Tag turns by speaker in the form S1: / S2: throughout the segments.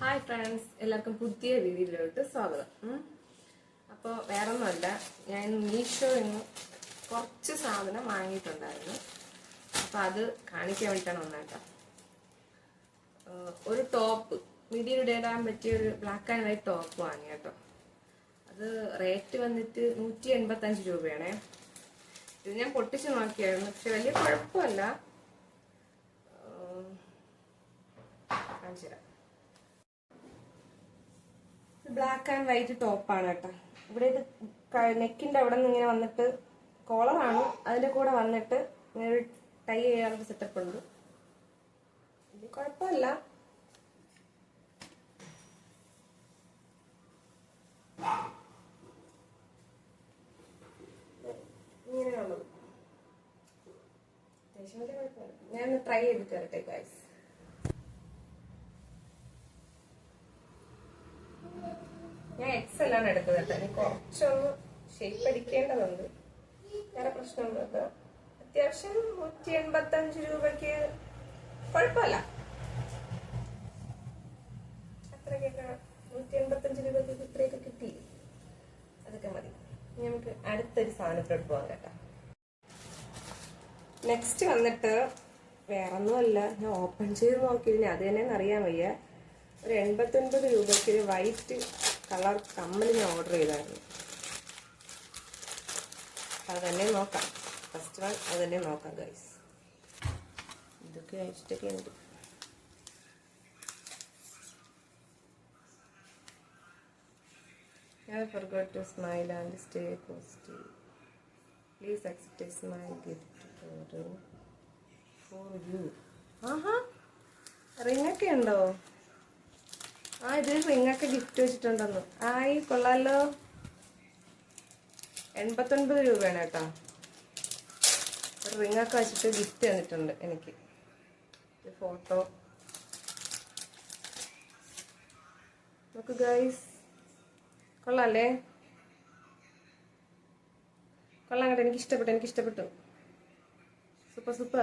S1: Hi friends എല്ലാവർക്കും പുതിയ വീഡിയോയിലോട്ട് സ്വാഗതം. അപ്പോൾ വേറെ ഒന്നുമല്ല ഞാൻ മീഷോയിൽ നിന്ന് കുറച്ച് സാധനം വാങ്ങിയിട്ടുണ്ടായിരുന്നു. അപ്പോൾ അത് കാണിക്കാൻ വേണ്ടിയിട്ടാണ് വന്നേട്ടോ ഒരു ടോപ്പ് മിഡിയുടെ ഇടാൻ പറ്റിയ ഒരു ബ്ലാക്ക് ആൻഡ് വൈറ്റ് ടോപ്പ് വാങ്ങി കേട്ടോ. അത് റേറ്റ് വന്നിട്ട് നൂറ്റി എൺപത്തഞ്ച് രൂപയാണേ. ഇത് ഞാൻ പൊട്ടിച്ച് നോക്കിയായിരുന്നു പക്ഷെ വലിയ കുഴപ്പമല്ല. കാണിച്ചു തരാം ബ്ലാക്ക് ആൻഡ് വൈറ്റ് ടോപ്പാണ് കേട്ടോ. ഇവിടെ ഇത് നെക്കിന്റെ അവിടെ നിന്ന് ഇങ്ങനെ വന്നിട്ട് കോളറാണ് അതിന്റെ കൂടെ വന്നിട്ട് ഇങ്ങനെ ഒരു ടൈ ചെയ്യാനുള്ള സെറ്റപ്പ് ഉണ്ട്. ഇത് കുഴപ്പമില്ല. കുഴപ്പമില്ല. ഞാൻ ട്രൈ ചെയ്തിട്ട് വരട്ടെ ഗൈസ് ഞാൻ എക്സ് എല്ലാം എടുക്കുന്നത് കേട്ടോ. കുറച്ചൊന്ന് ഷേപ്പ് അടിക്കേണ്ടതുണ്ട്. വേറെ പ്രശ്നമൊന്നുമില്ല അത്യാവശ്യം നൂറ്റി എൺപത്തി അഞ്ച് രൂപയ്ക്ക് കുഴപ്പമില്ല. അത്രയ്ക്കൊക്കെ നൂറ്റി എൺപത്തി അഞ്ച് രൂപയ്ക്ക് ഇത്രയൊക്കെ കിട്ടി. അതൊക്കെ മതി. നമുക്ക് അടുത്തൊരു സാധനത്തിലോട്ട് പോകാം കേട്ടോ. നെക്സ്റ്റ് വന്നിട്ട് വേറൊന്നുമല്ല. ഞാൻ ഓപ്പൺ ചെയ്ത് നോക്കിയിരുന്നു അത് തന്നെ അറിയാൻ വയ്യ. ഒരു എൺപത്തൊൻപത് രൂപയ്ക്ക് ഒരു വൈറ്റ് കളർ കമ്മൽ ഞാൻ ഓർഡർ ചെയ്തായിരുന്നു. അത് തന്നെ നോക്കാം. ഫസ്റ്റ് വൺ അത് തന്നെ നോക്കാം ഗൈസ് ഇതൊക്കെ അയച്ചിട്ടൊക്കെ ഉണ്ട്. I forgot to smile and stay positive. Please accept smile gift for, for you. ആഹാ റിങ്ങൊക്കെ ഉണ്ടോ? ആ ഇത് നിങ്ങൾക്ക് ഗിഫ്റ്റ് വെച്ചിട്ടുണ്ടെന്ന്. ആയി കൊള്ളാലോ. എൺപത്തൊൻപത് രൂപയാണ് കേട്ടോ. റിങ്ങൊക്കെ വെച്ചിട്ട് ഗിഫ്റ്റ് തന്നിട്ടുണ്ട് എനിക്ക്. ഫോട്ടോ നോക്ക് ഗൈസ് കൊള്ളാല്ലേ? കൊള്ളാം കേട്ടോ എനിക്ക് ഇഷ്ടപ്പെട്ടു എനിക്ക് ഇഷ്ടപ്പെട്ടു. സൂപ്പർ സൂപ്പർ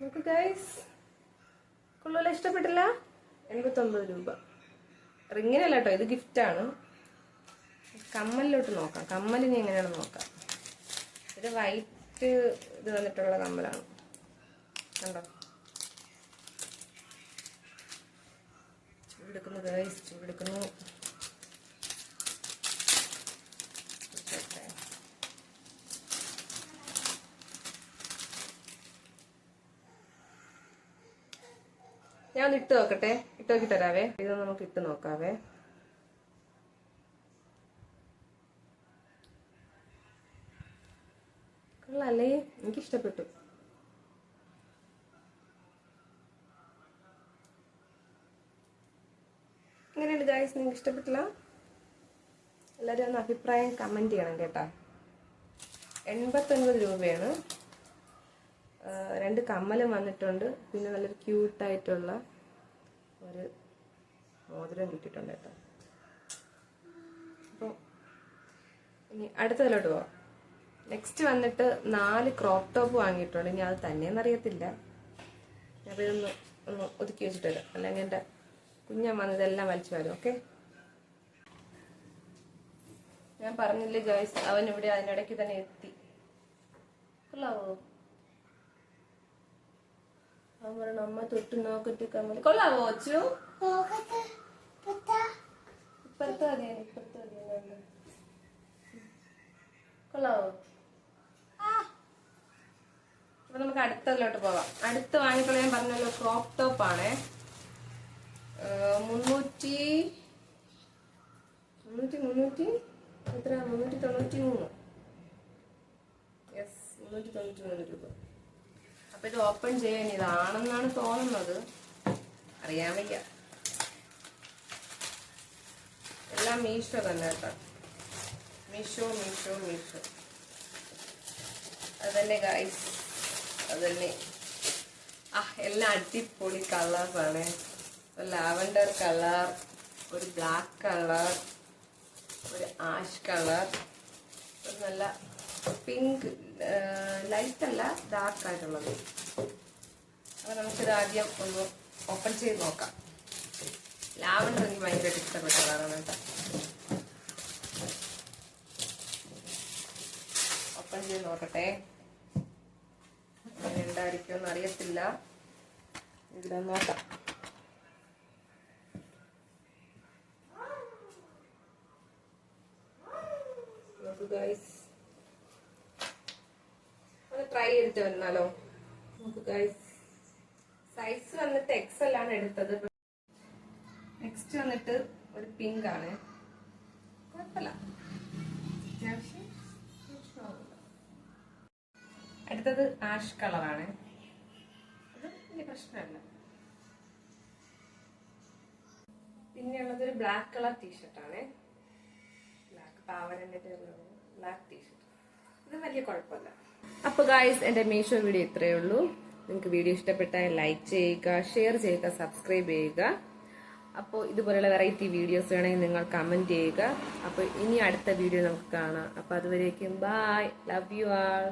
S1: നോക്ക് ഗൈസ് കൊള്ളൂല ഇഷ്ടപ്പെട്ടില്ല? എൺപത്തൊമ്പത് രൂപ. റിങ്ങിനല്ല കേട്ടോ ഇത് ഗിഫ്റ്റാണ്. കമ്മലിലോട്ട് നോക്കാം. കമ്മലിന് എങ്ങനെയാണ് നോക്കാം. ഇത് വൈറ്റ് ഇത് വന്നിട്ടുള്ള കമ്മലാണ്. കണ്ടോ? ചൂടെടുക്കുന്നു ഗൈസ് ചൂടെടുക്കുന്നു. ഞാൻ ഒന്ന് ഇട്ട് നോക്കട്ടെ. ഇട്ട് നോക്കി തരാവേ. ഇത് നമുക്ക് ഇട്ട് നോക്കാവേ. കൊള്ളല്ലേ? എനിക്ക് ഇഷ്ടപ്പെട്ടു എങ്ങനെയുണ്ട് ഗായ്സ് നിങ്ങൾക്ക് ഇഷ്ടപ്പെട്ടില്ല എല്ലാവരും ഒന്ന് അഭിപ്രായം കമന്റ് ചെയ്യണം കേട്ടോ. എൺപത്തൊൻപത് രൂപയാണ്. രണ്ട് കമ്മലും വന്നിട്ടുണ്ട്. പിന്നെ നല്ലൊരു ക്യൂട്ടായിട്ടുള്ള ഒരു മോതിരം കിട്ടിയിട്ടുണ്ട് കേട്ടോ. അപ്പോൾ ഇനി അടുത്തതിലോട്ട് പോവാം. നെക്സ്റ്റ് വന്നിട്ട് നാല് ക്രോപ്പ് ടോപ്പ് വാങ്ങിയിട്ടുണ്ട്. ഇനി അത് തന്നെയെന്ന് അറിയത്തില്ല. അപ്പോൾ ഇതൊന്ന് ഒന്ന് ഒതുക്കി വെച്ചിട്ട് വരാം. അല്ലെങ്കിൽ എന്റെ കുഞ്ഞമ്മ വന്നതെല്ലാം വലിച്ചു വരും. ഓക്കെ ഞാൻ പറഞ്ഞില്ലേ ജോയ്സ് അവൻ ഇവിടെ അതിനിടയ്ക്ക് തന്നെ എത്തി. കൊള്ളാവോ പറഞ്ഞു അമ്മ തൊട്ട് നോക്കിട്ട് കമ്മൽ കൊള്ളാവോ അച്ചു ഇപ്പുറത്ത്. മതിയാണ് ഇപ്പുറത്ത് മതിയാണ് കൊള്ളാവോ? അപ്പൊ നമുക്ക് അടുത്തതിലോട്ട് പോവാം. അടുത്ത് വാങ്ങിക്കളയാൻ പറഞ്ഞല്ലോ ക്രോപ്പ് ടോപ്പ് ആണേ. മുന്നൂറ്റി മുന്നൂറ്റി മുന്നൂറ്റി എത്ര മുന്നൂറ്റി തൊണ്ണൂറ്റി മൂന്ന് യെസ് മുന്നൂറ്റി തൊണ്ണൂറ്റി മൂന്ന് രൂപ. അപ്പൊ ഇത് ഓപ്പൺ ചെയ്യാൻ ഇതാണെന്നാണ് തോന്നുന്നത്. അറിയാൻ വയ്യ. എല്ലാം മീഷോ തന്നെ കേട്ടോ. മീഷോ മീഷോ മീഷോ. അതന്നെ ഗൈസ് അതന്നെ ആ എല്ലാം അടിപൊളി കളേഴ്സ് ആണ്. ലാവൻഡർ കളർ ഒരു ബ്ലാക്ക് കളർ ഒരു ആഷ് കളർ ഒരു നല്ല പിങ്ക് ലൈറ്റ് അല്ല ഡാർക്ക് ആയിട്ടുള്ളത് അപ്പൊ നമുക്കിത് ആദ്യം ഒന്ന് ഓപ്പൺ ചെയ്ത് നോക്കാം. ലാവണ്ടർ എനിക്ക് ഭയങ്കരമായിട്ട് ഇഷ്ടപ്പെട്ട കളറാണ് കേട്ടോ. ഓപ്പൺ ചെയ്ത് നോക്കട്ടെ. ഉണ്ടായിരിക്കുമെന്ന് അറിയത്തില്ല ഇവിടെ നോക്കാം. നോക്കുക ഗൈസ് ട്രൈ ചെയ്തിട്ട് വന്നാലോ സൈസ് വന്നിട്ട് എക്സൽ ആണ് എടുത്തത്. നെക്സ്റ്റ് വന്നിട്ട് ഒരു പിങ്ക് ആണ്. അടുത്തത് ആഷ് കളറാണ് അത് പ്രശ്നമല്ല. പിന്നെയുള്ളത് ഒരു ബ്ലാക്ക് കളർ ടീഷർട്ടാണ് ബ്ലാക്ക് പാവരന്റെ ബ്ലാക്ക് ടീഷർട്ട് ഇത് വലിയ കുഴപ്പമില്ല. അപ്പോൾ ഗായ്സ് എന്റെ മീഷോ വീഡിയോ ഇത്രയേ ഉള്ളൂ. നിങ്ങൾക്ക് വീഡിയോ ഇഷ്ടപ്പെട്ടാൽ ലൈക്ക് ചെയ്യുക ഷെയർ ചെയ്യുക സബ്സ്ക്രൈബ് ചെയ്യുക. അപ്പോൾ ഇതുപോലെയുള്ള വെറൈറ്റി വീഡിയോസ് വേണമെങ്കിൽ നിങ്ങൾ കമന്റ് ചെയ്യുക. അപ്പോൾ ഇനി അടുത്ത വീഡിയോ നമുക്ക് കാണാം. അപ്പോൾ അതുവരേക്കും ബായ് ലവ് യു ആൾ